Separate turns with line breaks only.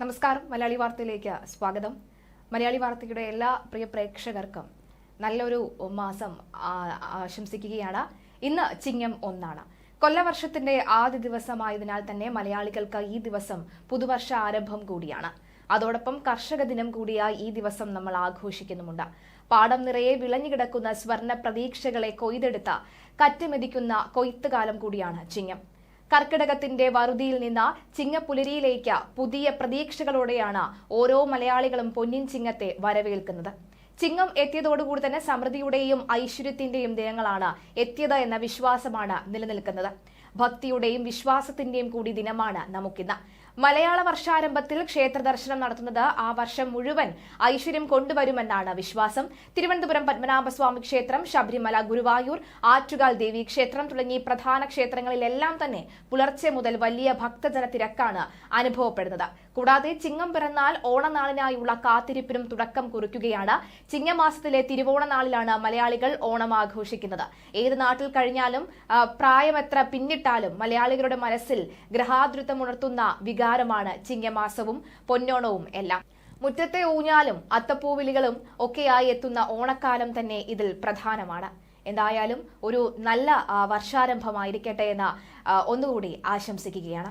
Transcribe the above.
നമസ്കാരം. മലയാളി വാർത്തയിലേക്ക് സ്വാഗതം. മലയാളി വാർത്തയുടെ എല്ലാ പ്രിയ പ്രേക്ഷകർക്കും നല്ലൊരു മാസം ആശംസിക്കുകയാണ്. ഇന്ന് ചിങ്ങം ഒന്നാണ്. കൊല്ലവർഷത്തിന്റെ ആദ്യ ദിവസമായതിനാൽ തന്നെ മലയാളികൾക്ക് ഈ ദിവസം പുതുവർഷ ആരംഭം കൂടിയാണ്. അതോടൊപ്പം കർഷക ദിനം കൂടിയായി ഈ ദിവസം നമ്മൾ ആഘോഷിക്കുന്നുമുണ്ട്. പാടം നിറയെ വിളഞ്ഞുകിടക്കുന്ന സ്വർണ പ്രതീക്ഷകളെ കൊയ്തെടുത്ത കറ്റമെതിക്കുന്ന കൊയ്ത്തുകാലം കൂടിയാണ് ചിങ്ങം. കർക്കിടകത്തിന്റെ വറുതിയിൽ നിന്ന് ചിങ്ങപ്പുലരിയിലേക്ക് പുതിയ പ്രതീക്ഷകളോടെയാണ് ഓരോ മലയാളികളും പൊന്നിൻ ചിങ്ങത്തെ വരവേൽക്കുന്നത്. ചിങ്ങം എത്തിയതോടുകൂടി തന്നെ സമൃദ്ധിയുടെയും ഐശ്വര്യത്തിന്റെയും ദിനങ്ങളാണ് എത്തിയത് എന്ന വിശ്വാസമാണ് നിലനിൽക്കുന്നത്. ഭക്തിയുടെയും വിശ്വാസത്തിന്റെയും കൂടി ദിനമാണ് നമുക്കിന്ന്. മലയാള വർഷാരംഭത്തിൽ ക്ഷേത്ര ദർശനം നടത്തുന്നത് ആ വർഷം മുഴുവൻ ഐശ്വര്യം കൊണ്ടുവരുമെന്നാണ് വിശ്വാസം. തിരുവനന്തപുരം പത്മനാഭസ്വാമി ക്ഷേത്രം ശബരിമല ഗുരുവായൂർ ആറ്റുകാൽ ദേവി ക്ഷേത്രം തുടങ്ങി പ്രധാന ക്ഷേത്രങ്ങളിലെല്ലാം തന്നെ പുലർച്ചെ മുതൽ വലിയ ഭക്തജന തിരക്കാണ് അനുഭവപ്പെടുന്നത്. കൂടാതെ ചിങ്ങം പിറന്നാൽ ഓണനാളിനായുള്ള കാത്തിരിപ്പിനും തുടക്കം കുറിക്കുകയാണ്. ചിങ്ങമാസത്തിലെ തിരുവോണനാളിലാണ് മലയാളികൾ ഓണം ആഘോഷിക്കുന്നത്. ഏത് നാട്ടിൽ കഴിഞ്ഞാലും പ്രായമെത്ര പിന്നിട്ടാലും മലയാളികളുടെ മനസ്സിൽ ഗ്രഹാതൃത്വമുണർത്തുന്ന വികാരമാണ് ചിങ്ങമാസവും പൊന്നോണവും എല്ലാം. മുറ്റത്തെ ഊഞ്ഞാലും അത്തപ്പൂവിളികളും ഒക്കെയായി എത്തുന്ന ഓണക്കാലം തന്നെ ഇതിൽ പ്രധാനമാണ്. എന്തായാലും ഒരു നല്ല വർഷാരംഭമായിരിക്കട്ടെ എന്ന് ഒന്നുകൂടി ആശംസിക്കുകയാണ്.